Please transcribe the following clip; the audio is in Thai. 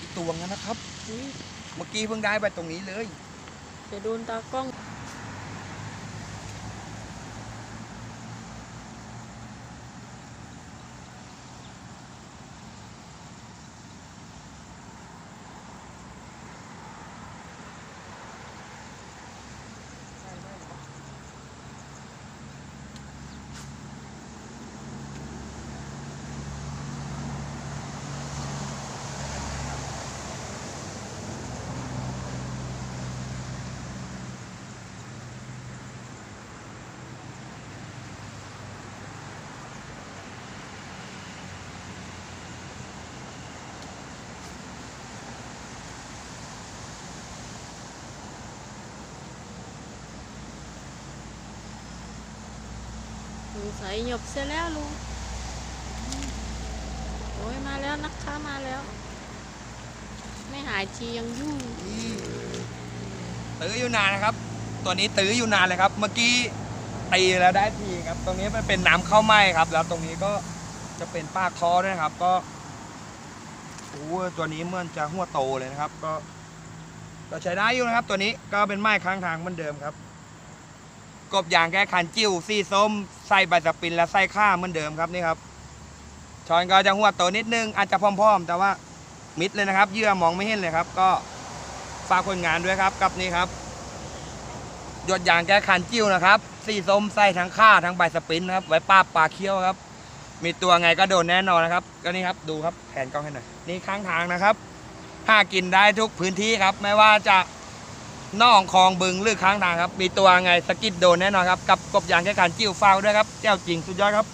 กี่ตัวงั้นนะครับอุ๊ยเมื่อกี้เพิ่งได้ไปตรงนี้เลย จะโดนตากล้อง สงสัยหยบเสียแล้วลุงโอ้ยมาแล้วนักค้ามาแล้ว ไม่หายทียังยุ่งตื้ออยู่นานนะครับ ตัวนี้ตื้ออยู่นานเลยครับ เมื่อกี้ตีแล้วได้ทีครับ ตรงนี้มันเป็นน้ำเข้าไหม้ครับ แล้วตรงนี้ก็จะเป็นปากคอด้วยนะครับ ก็โอ้ตัวนี้เมือนจะหัวโตเลยนะครับ ก็ก็ใช้ได้อยู่นะครับ ตัวนี้ก็เป็นไม้ค้างทางเหมือนเดิมครับ กบยางแก้คันจิ้วสีส้มใส่ใบสปรินและใส่ข้าเหมือนเดิมครับนี่ครับช้อนก็จะหัวโตนิดนึงอาจจะพร้อมๆ แต่ว่ามิดเลยนะครับเยื่อมองไม่เห็นเลยครับ ก็ฝากผลงานด้วยครับกับนี่ครับหยดยางแก้คันจิ้วนะครับสีส้มใส่ทั้งข้าทั้งใบสปรินนะครับไว้ป้าบปลาเคี้ยวครับ มีตัวไงก็โดนแน่นอนนะครับ ก็นี่ครับดูครับแผนกล้องให้หน่อยนี่ข้างทางนะครับหากินได้ทุกพื้นที่ครับ ไม่ว่าจะ น่องคลองบึงลือค้างทางครับ มีตัวไงสกิดโดนแน่นอนครับ กับกบยางแค่การจิ้วฟาวด้วยครับ เจ้าจริงสุดยอดครับ